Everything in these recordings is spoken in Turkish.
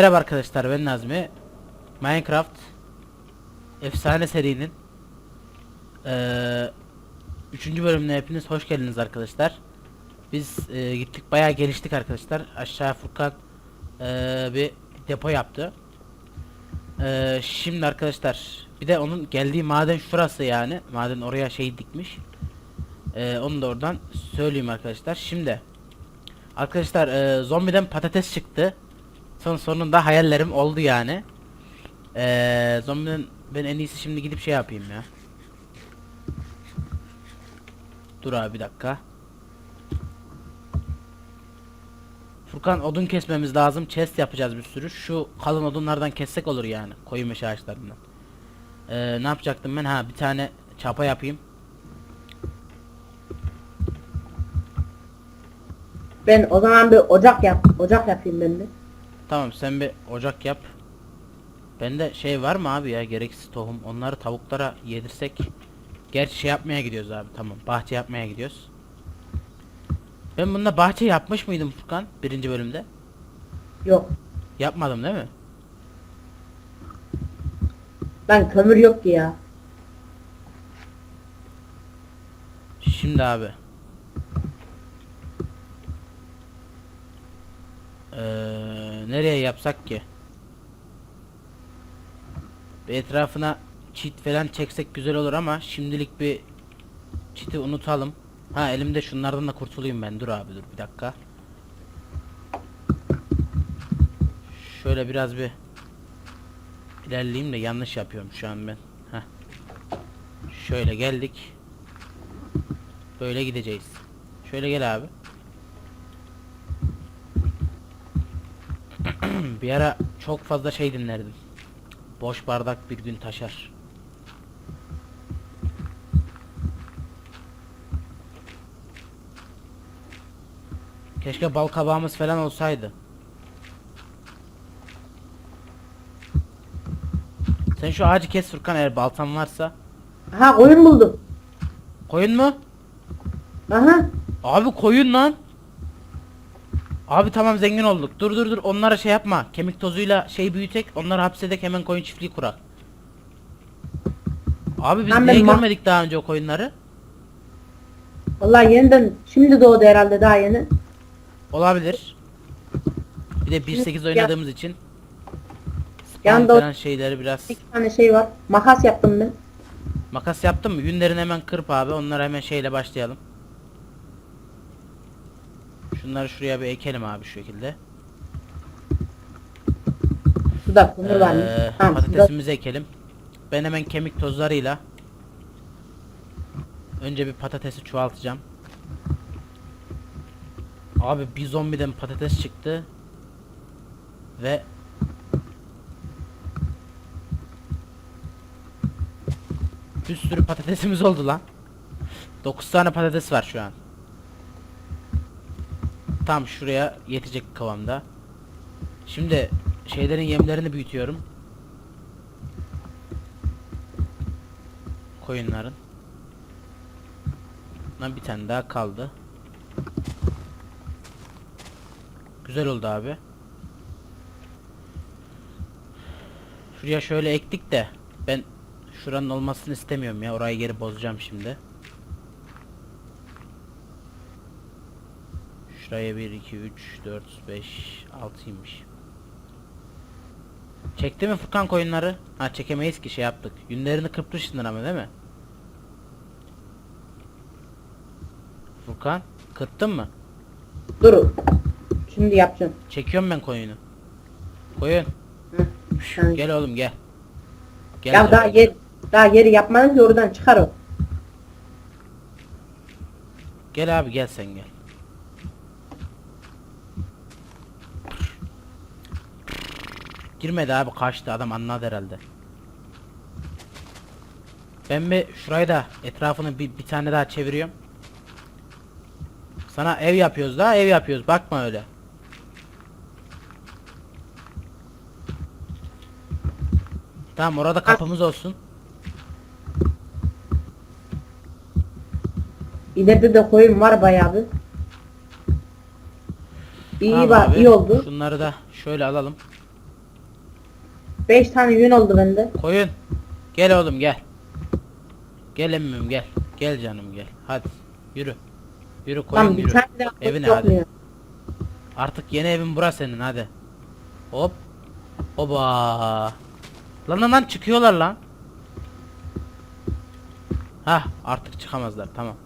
Merhaba arkadaşlar ben Nazmi. Minecraft efsane serinin eee 3. bölümüne hepiniz hoş geldiniz arkadaşlar. Biz eee, gittik bayağı geliştik arkadaşlar. Aşağı Furkan eee, bir depo yaptı. Eee, şimdi arkadaşlar bir de onun geldiği maden şurası yani. Maden oraya şey dikmiş. Eee, onu da oradan söyleyeyim arkadaşlar. Şimdi arkadaşlar eee, zombiden patates çıktı. Son sonunda hayallerim oldu yani. Eee zombinin ben en iyisi şimdi gidip şey yapayım ya. Dur abi bir dakika. Furkan odun kesmemiz lazım. Chest yapacağız bir sürü. Şu kalın odunlardan kessek olur yani. Koyu meşe ağaçlarından. Eee ne yapacaktım ben? Ha bir tane çapa yapayım. Ben o zaman bir ocak yap. Ocak yapayım ben de. Tamam sen bir ocak yap. Bende şey var mı abi ya gereksiz tohum. Onları tavuklara yedirsek. Gerçi şey yapmaya gidiyoruz abi tamam. Bahçe yapmaya gidiyoruz. Ben bunda bahçe yapmış mıydım Furkan birinci bölümde? Yok. Yapmadım değil mi? Ben kömür yok ki ya. Şimdi abi. Ee, nereye yapsak ki? Bir etrafına çit falan çeksek güzel olur ama şimdilik bir çiti unutalım. Ha elimde şunlardan da kurtulayım ben. Dur abi dur bir dakika. Şöyle biraz bir ilerleyeyim de yanlış yapıyorum şu an ben. Heh. Şöyle geldik. Böyle gideceğiz. Şöyle gel abi. Bir ara çok fazla şey dinlerdim. Boş bardak bir gün taşar. Keşke bal kabağımız falan olsaydı. Sen şu ağacı kes Furkan eğer baltan varsa. Aha koyun buldum. Koyun mu? Aha. Abi koyun lan. Abi tamam zengin olduk. Dur dur dur onlara şey yapma. Kemik tozuyla şey büyütek. Onları hapsedek hemen koyun çiftliği kurak. Abi biz niye ben ma- görmedik daha önce o koyunları? Vallahi yeniden şimdi doğdu herhalde daha yeni. Olabilir. Bir de 1.8 oynadığımız için spawn Yanında o- falan şeyleri biraz İki tane şey var. Makas yaptım ben. makas yaptın mı? Yünlerini hemen kırp abi. Onlara hemen şeyle başlayalım. Şunları şuraya bir ekelim abi şu şekilde. Kömür varmış. Ee, Tamam şurada. patatesimizi ekelim. Ben hemen kemik tozlarıyla önce bir patatesi çoğaltacağım. Abi bir zombiden patates çıktı ve bir sürü patatesimiz oldu lan. 9 tane patates var şu an. Tam şuraya yetecek kıvamda. Şimdi şeylerin yemlerini büyütüyorum. Koyunların. Lan bir tane daha kaldı. Güzel oldu abi. Şuraya şöyle ektik de ben şuranın olmasını istemiyorum ya. Orayı geri bozacağım şimdi. Şuraya 1 2 3 4 5 6'ymış. Çekti mi Furkan koyunları? Ha çekemeyiz ki şey yaptık. Yünlerini kırpmışsındır ama değil mi? Furkan kırptın mı? Dur. Şimdi yapacağım. Çekiyorum ben koyunu. Koyun. Hı. Gel oğlum gel. Gel ya daha yer daha yeri yapmadın ki oradan çıkar o. Gel abi gel sen gel. Girmedi abi kaçtı adam anladı herhalde. Ben bir şurayı da etrafını bir, bir tane daha çeviriyorum. Sana ev yapıyoruz da ev yapıyoruz bakma öyle. Tamam orada kapımız olsun. İleride de koyun var bayağı bir. İyi Tamam bak abi, iyi oldu. Şunları da şöyle alalım. 5 tane yün oldu bende. Koyun. Gel oğlum gel. Gel emmim gel. Gel canım gel. Hadi yürü. Yürü koyun Tamam bir yürü. Evine hadi. mu ya? Artık yeni evin burası senin hadi. Hop. Oba. Lan lan lan çıkıyorlar lan. Hah artık çıkamazlar tamam.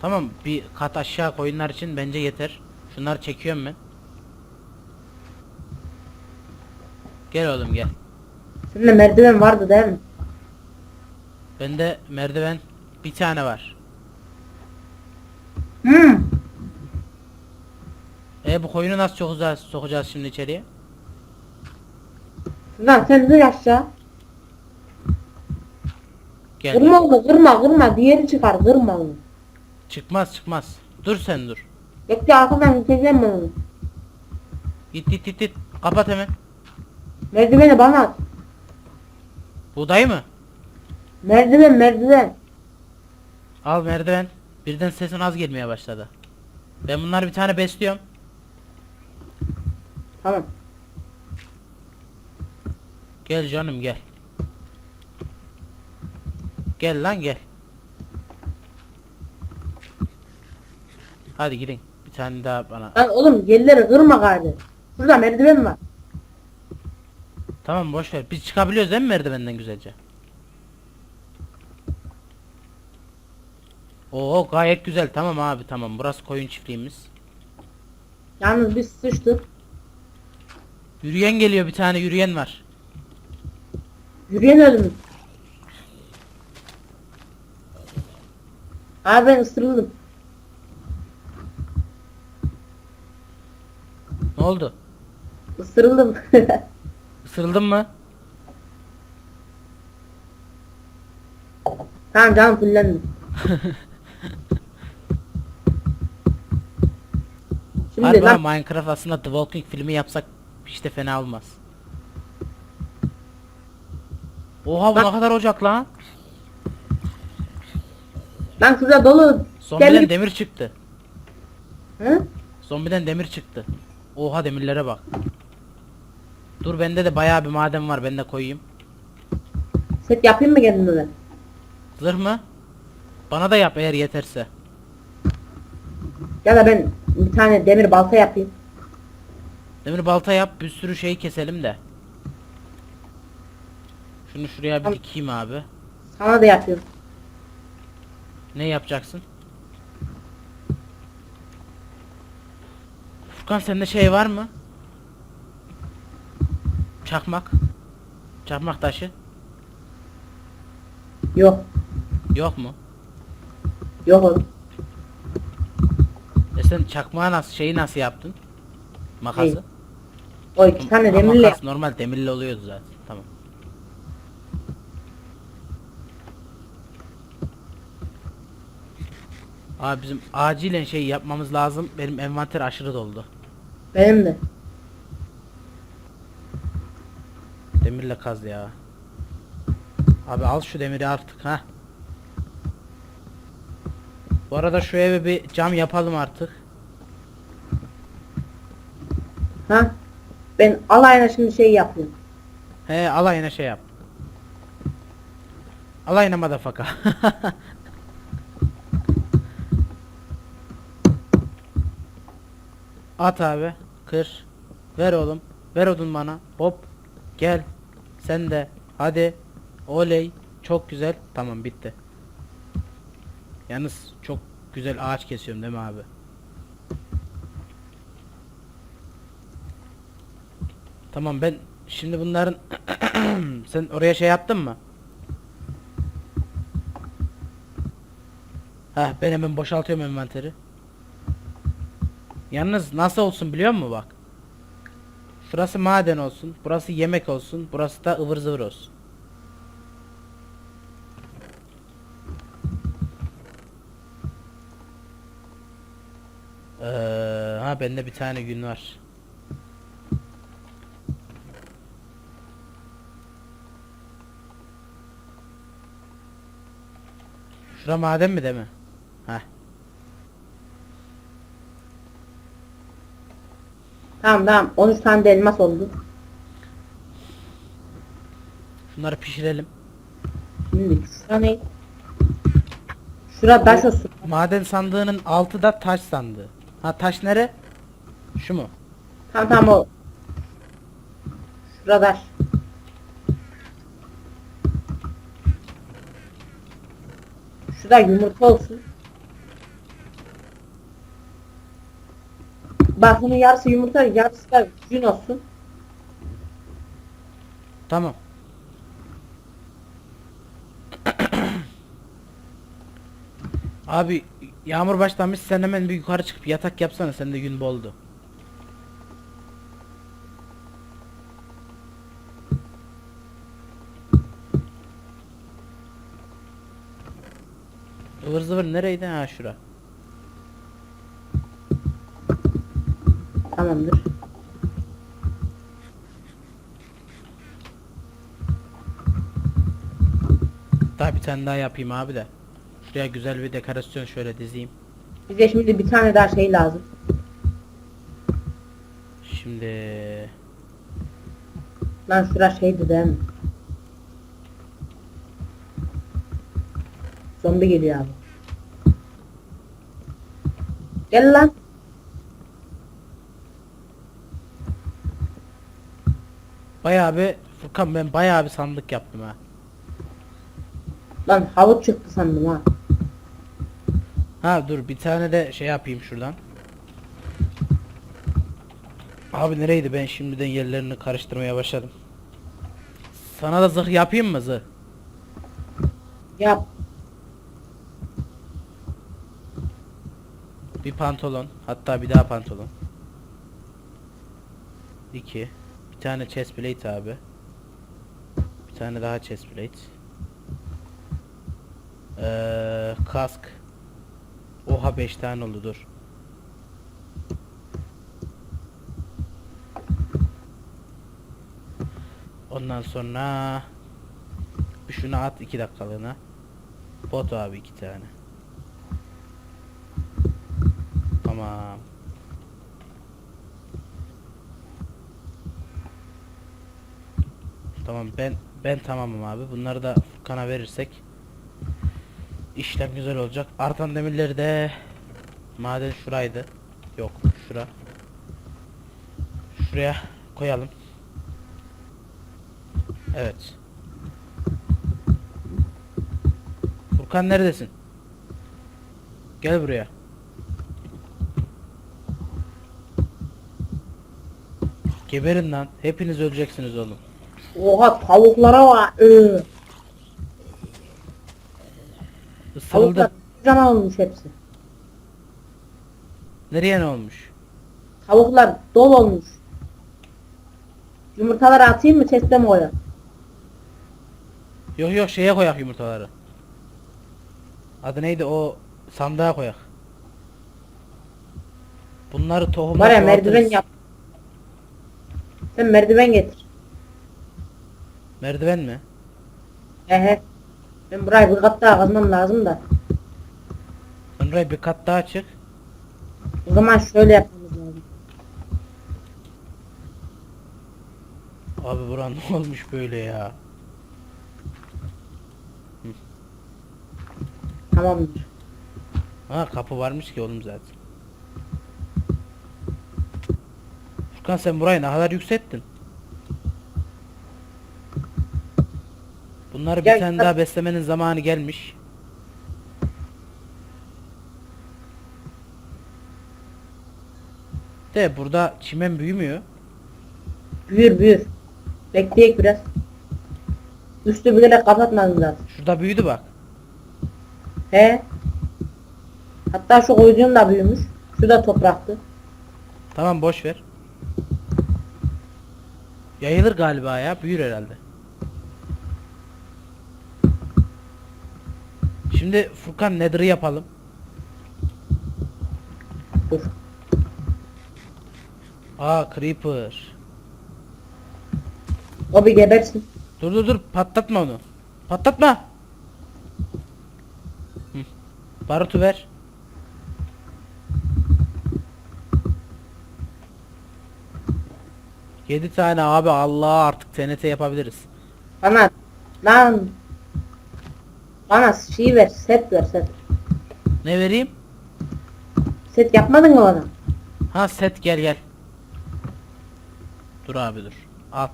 Tamam bir kat aşağı koyunlar için bence yeter. Şunları çekiyorum ben. Gel oğlum gel. Sende merdiven vardı değil mi? Bende merdiven bir tane var. Hmm. E bu koyunu nasıl sokacağız, sokacağız şimdi içeriye? Lan sen dur aşağı. Gel. Kırma onu kırma kırma. Diğeri çıkar kırma onu. Çıkmaz çıkmaz. Dur sen dur. Bekle arkadan gideceğim onu. Git git git git. Kapat hemen. Merdiveni bana at. Buğday mı? Merdiven merdiven. Al merdiven. Birden sesin az gelmeye başladı. Ben bunları bir tane besliyorum. Tamam. Gel canım gel. Gel lan gel. Hadi gidin. Bir tane daha bana. Lan oğlum yerleri kırma gari. Şurada merdiven var. Tamam boş ver. Biz çıkabiliyoruz değil mi merdivenden güzelce? Oo gayet güzel. Tamam abi tamam. Burası koyun çiftliğimiz. Yalnız biz sıçtık. Yürüyen geliyor bir tane yürüyen var. Yürüyen ölümüz. Abi ben ısırıldım. Ne oldu? Isırıldım. Isırıldın mı? tamam canım fullendim. Şimdi Harbi ha, lan Minecraft aslında The Walking filmi yapsak hiç de fena olmaz. Oha bu Bak- ne kadar ocak lan? lan şurada dolu. Zombiden Gel- demir çıktı. Hı? Zombiden demir çıktı. Oha demirlere bak. Dur bende de bayağı bir maden var ben de koyayım. Set yapayım mı kendime ben? Zırh mı? Bana da yap eğer yeterse. Ya da ben bir tane demir balta yapayım. Demir balta yap bir sürü şey keselim de. Şunu şuraya bir Tamam. dikeyim abi. Sana da yapıyorum. Ne yapacaksın? Furkan sende şey var mı? Çakmak. Çakmak taşı. Yok. Yok mu? Yok oğlum. E sen çakmağı nasıl şeyi nasıl yaptın? Makası. O iki tane Ha, demirle makas normal demirle oluyordu zaten. Tamam. Abi bizim acilen şey yapmamız lazım. Benim envanter aşırı doldu. benim de. Demirle kaz ya. Abi al şu demiri artık ha. Bu arada şu eve bir cam yapalım artık. Ha? Ben alayına şimdi şey yapıyorum. He alayına şey yap. Alayına madafaka. At abi. Kır. Ver oğlum. Ver odun bana. Hop. Gel. Sen de. Hadi. Oley. Çok güzel. Tamam bitti. Yalnız çok güzel ağaç kesiyorum değil mi abi? Tamam ben şimdi bunların sen oraya şey yaptın mı? Heh ben hemen boşaltıyorum envanteri. Yalnız nasıl olsun biliyor musun bak? Şurası maden olsun, burası yemek olsun, burası da ıvır zıvır olsun. Ee, ha bende bir tane gün var. Şura maden mi değil mi? Heh. Tamam tamam 13 tane de elmas oldu. Şunları pişirelim. Şimdi şura ne? Şura taş olsun. Maden sandığının altı da taş sandığı. Ha taş nere? Şu mu? Tamam tamam o. Şura taş. Şurada yumurta olsun. Bak bunun yarısı yumurta yarısı da gün olsun. Tamam. Abi yağmur başlamış sen hemen bir yukarı çıkıp yatak yapsana sende gün boldu. Ivır zıvır nereydi ha şura. Tamamdır. Daha bir tane daha yapayım abi de. Şuraya güzel bir dekorasyon şöyle dizeyim. Bize şimdi bir tane daha şey lazım. Şimdi Lan şura şeydi değil mi? Zombi geliyor abi. Gel lan. Bayağı bir Furkan ben bayağı bir sandık yaptım ha. Lan havuç çıktı sandım ha. Ha dur bir tane de şey yapayım şuradan. Abi nereydi ben şimdiden yerlerini karıştırmaya başladım. Sana da zırh yapayım mı zırh? Yap. Bir pantolon hatta bir daha pantolon. İki. Bir tane chest plate abi. Bir tane daha chest plate. Ee, kask. Oha 5 tane oldu dur. Ondan sonra bir şunu at 2 dakikalığına. Bot abi 2 tane. Tamam. Tamam ben ben tamamım abi. Bunları da Furkan'a verirsek işlem güzel olacak. Artan demirleri de maden şuraydı. Yok şura. Şuraya koyalım. Evet. Furkan neredesin? Gel buraya. Geberin lan. Hepiniz öleceksiniz oğlum. Oha tavuklara var. Ee, Isırıldı. tavuklar kocaman olmuş hepsi. Nereye ne olmuş? Tavuklar dol olmuş. Yumurtaları atayım mı chest'e mi koyayım? Yok yok şeye koyak yumurtaları. Adı neydi o sandığa koyak. Bunları tohumla Var ya çoğaltırız. merdiven yap. Sen merdiven getir. Merdiven mi? He he. Ben burayı bir kat daha kazmam lazım da. Sen buraya bir kat daha çık. O zaman şöyle yapmamız lazım. Abi buran ne olmuş böyle ya? Tamamdır. Ha kapı varmış ki oğlum zaten. Furkan sen burayı ne kadar yükselttin? Bunları bir Gel, tane gel. daha beslemenin zamanı gelmiş. De burada çimen büyümüyor. Büyür büyür. Bekleyek biraz. Üstü bilerek kapatmadın zaten. Şurada büyüdü bak. He. Hatta şu koyduğum da büyümüş. Şu da topraktı. Tamam boş ver. Yayılır galiba ya. Büyür herhalde. Şimdi Furkan Nether'ı yapalım. Dur. Aa Creeper. O bir gebersin. Dur dur dur patlatma onu. Patlatma. Hı. Barutu ver. 7 tane abi Allah artık TNT yapabiliriz. Bana lan bana şey ver set ver set. Ne vereyim? Set yapmadın mı bana? Ha set gel gel. Dur abi dur. Al.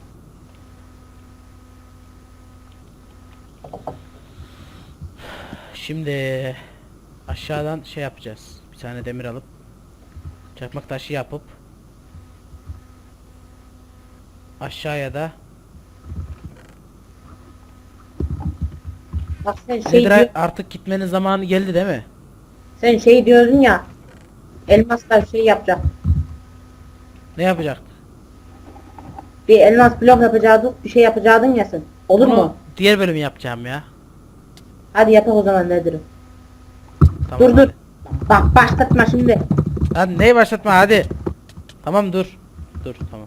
Şimdi aşağıdan şey yapacağız. Bir tane demir alıp çakmak taşı yapıp aşağıya da Bak sen şey diyor- artık gitmenin zamanı geldi değil mi? sen şey diyordun ya. Elmaslar şey yapacak. Ne yapacak? Bir elmas blok yapacaktık, bir şey yapacaktın ya sen. Olur Onu mu? Diğer bölümü yapacağım ya. Hadi yapak o zaman nedir? Tamam, dur dur. hadi. Bak başlatma şimdi. Hadi neyi başlatma hadi. Tamam dur. Dur tamam.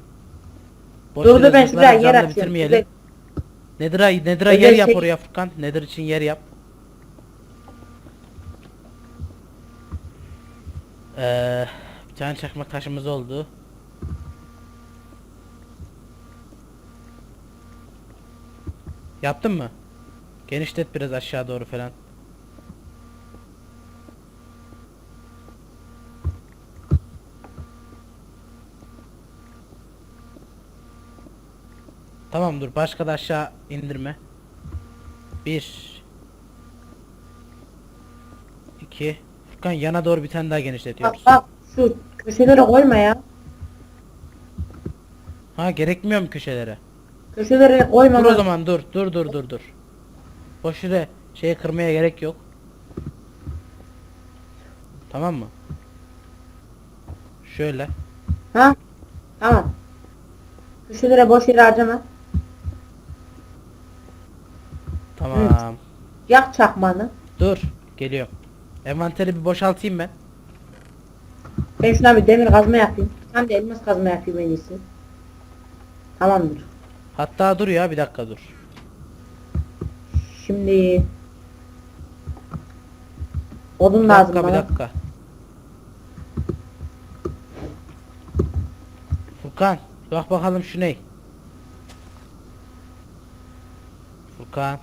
Boş dur dur yere ben zıplayarak şuraya yer açıyorum. bitirmeyelim. Nedir'a Nedir'a yer yap şey- oraya Furkan. Nedir için yer yap. Ee, bir tane çakmak taşımız oldu. Yaptın mı? Genişlet biraz aşağı doğru falan. Tamam dur başka da aşağı indirme. Bir. İki. Furkan yana doğru bir tane daha Bak genişletiyoruz. bak şu köşelere koyma ya. Ha gerekmiyor mu köşelere? Köşelere koyma. Dur o zaman dur dur dur dur dur. Boş yere şeyi kırmaya gerek yok. Tamam mı? Şöyle. Ha? Tamam. Köşelere boş yere harcama. Tamam. Yak çakmanı. Dur. Geliyorum. Envanteri bir boşaltayım ben. Ben şuna bir demir kazma yapayım. Hem de elmas kazma yapayım en iyisi. Tamamdır. Hatta dur ya bir dakika dur. Şimdi odun Bir lazım dakika bir bana. dakika. Furkan bak bakalım şu ne? Furkan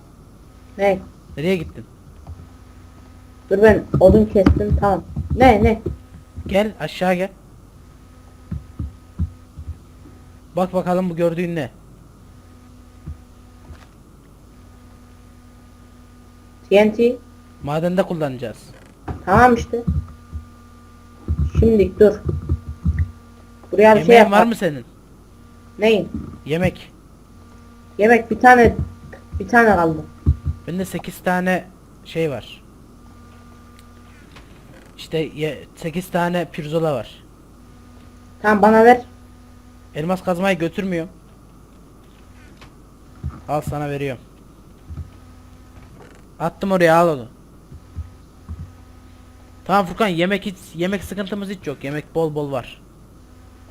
Ne? Nereye gittin? Dur ben odun kestim tamam. Ne ne? Gel aşağı gel. Bak bakalım bu gördüğün ne? TNT. Madende kullanacağız. Tamam işte. Şimdi dur. Buraya bir şey Yemeğin yap. var mı senin? Neyin? Yemek. Yemek bir tane bir tane kaldı. Bende 8 tane şey var. İşte 8 tane pirzola var. Tamam bana ver. Elmas kazmayı götürmüyorum. Al sana veriyorum. Attım oraya al onu. Tamam Furkan yemek hiç yemek sıkıntımız hiç yok. Yemek bol bol var.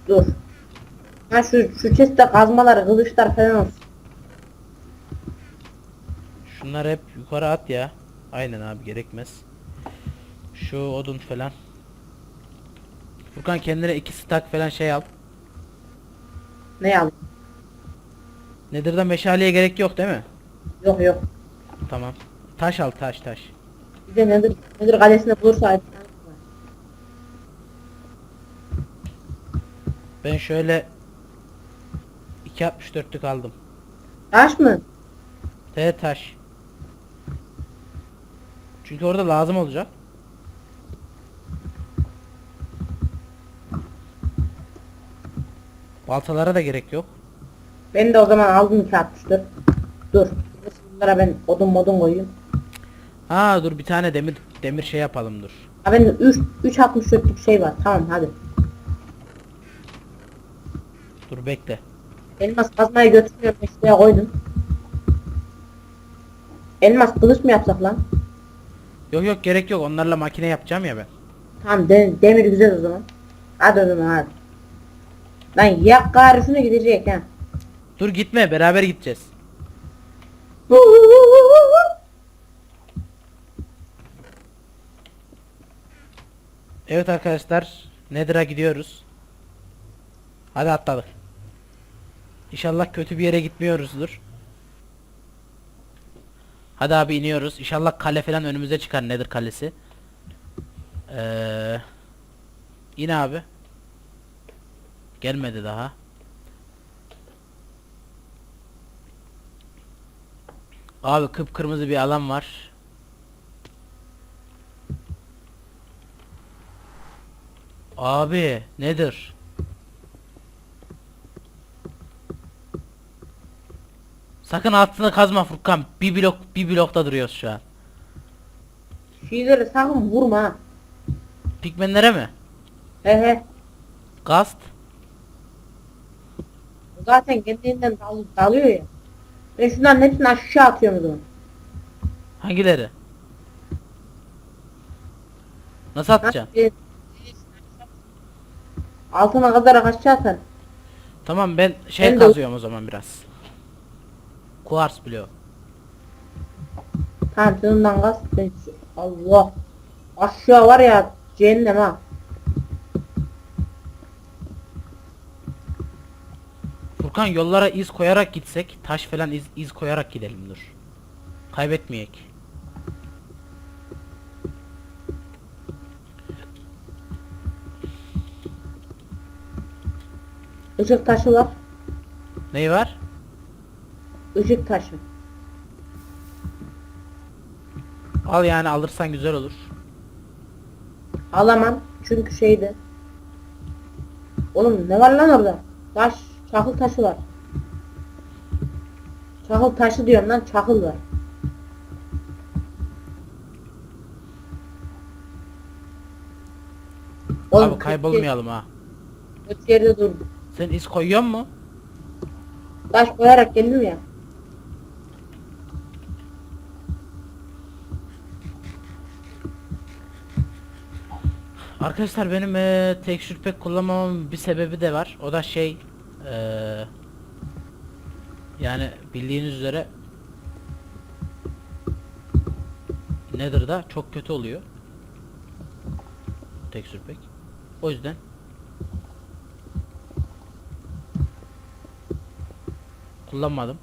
Dur. Ha şu şu chest'te kazmalar, kılıçlar falan olsun. Şunları hep yukarı at ya. Aynen abi gerekmez. Şu odun falan. Furkan kendine iki stack falan şey al. Ne al? Nedir de meşaleye gerek yok değil mi? Yok yok. Tamam. Taş al taş taş. Bir de nedir? Nedir kalesinde bulursa. Ben şöyle 2.64'lük aldım. Taş mı? T taş. Çünkü orada lazım olacak. Baltalara da gerek yok. Ben de o zaman aldım 264. Dur. Bunlara ben odun modun koyayım. Ha dur bir tane demir demir şey yapalım dur. Ha benim 3 364'lük şey var. Tamam hadi. Dur bekle. Elmas kazmayı götürmüyorum. Şuraya koydum. Elmas kılıç mı yapsak lan? Yok yok gerek yok onlarla makine yapacağım ya ben. Tamam de- demir güzel o zaman. Hadi o zaman hadi. Lan yak şunu gidecek ha. Dur gitme beraber gideceğiz. Evet arkadaşlar Nether'a gidiyoruz. Hadi atladık. İnşallah kötü bir yere gitmiyoruzdur. Hadi abi iniyoruz. İnşallah kale falan önümüze çıkar nedir kalesi. Ee, in abi. Gelmedi daha. Abi kıpkırmızı bir alan var. Abi nedir? Sakın altını kazma Furkan. Bir blok bir blokta duruyoruz şu an. Şeyleri sakın vurma ha. Pigmenlere mi? He he. Gast. Zaten kendinden dal dalıyor ya. Ben şunların hepsini aşağı atıyorum o zaman. Hangileri? Nasıl atacaksın? Nasıl? Altına kadar aşağı atar. Tamam ben şey Ben de- kazıyorum o zaman biraz. Kuars bloğu. Ben şu- Allah. Aşağı var ya cehennem ha. Furkan yollara iz koyarak gitsek, taş falan iz, iz koyarak gidelim dur. Kaybetmeyek. Işık taşı var. Neyi var? Işık taşı. Al yani alırsan güzel olur. Alamam. Çünkü şeydi. Oğlum ne var lan orada? Taş, çakıl taşı var. Çakıl taşı diyorum lan çakıl var. Abi kötü- kaybolmayalım ha. Kötü yerde dur. Sen iz koyuyor mu? Taş koyarak geldim ya. Arkadaşlar benim eee tekstür pek kullanmamamın bir sebebi de var. O da şey eee yani bildiğiniz üzere nedir da çok kötü oluyor. Tekstür pek. O yüzden kullanmadım.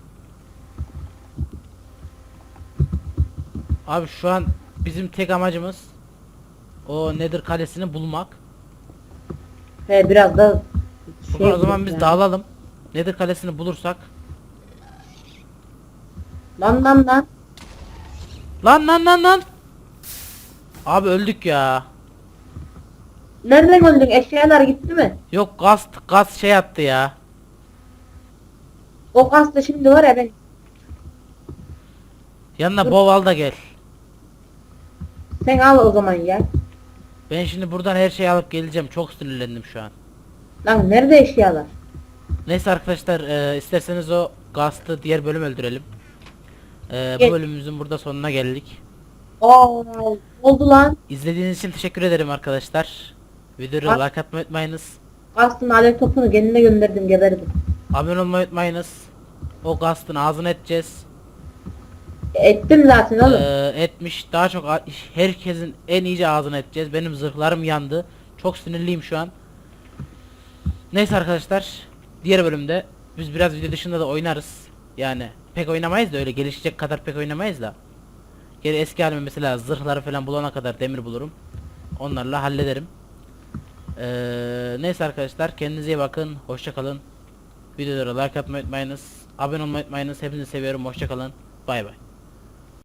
Abi şu an bizim tek amacımız o nedir kalesini bulmak. He biraz da Bugün o zaman biz yani. dağılalım. Nedir kalesini bulursak. Lan lan lan. Lan lan lan lan. Abi öldük ya. Nereden öldün? Eşyalar gitti mi? Yok gaz gaz şey attı ya. O kasta şimdi var ya ben Yanına Dur. boval da gel. sen al o zaman ya. Ben şimdi buradan her şeyi alıp geleceğim. Çok sinirlendim şu an. Lan nerede eşyalar? Neyse arkadaşlar e, isterseniz o gazlı diğer bölüm öldürelim. E, bu bölümümüzün burada sonuna geldik. Aa oldu lan. İzlediğiniz için teşekkür ederim arkadaşlar. Videoyu Bak. like atmayı unutmayınız. Kastın alev topunu kendine gönderdim geberdim. Abone olmayı unutmayınız. O gazın ağzını edeceğiz. Ettim zaten oğlum. Ee, etmiş. Daha çok herkesin en iyice ağzını edeceğiz. Benim zırhlarım yandı. Çok sinirliyim şu an. Neyse arkadaşlar. Diğer bölümde biz biraz video dışında da oynarız. Yani pek oynamayız da öyle gelişecek kadar pek oynamayız da. Geri eski halime mesela zırhları falan bulana kadar demir bulurum. Onlarla hallederim. Ee, neyse arkadaşlar kendinize iyi bakın. Hoşça kalın. Videolara like atmayı unutmayınız. Abone olmayı unutmayınız. Hepinizi seviyorum. Hoşça kalın. Bay bay.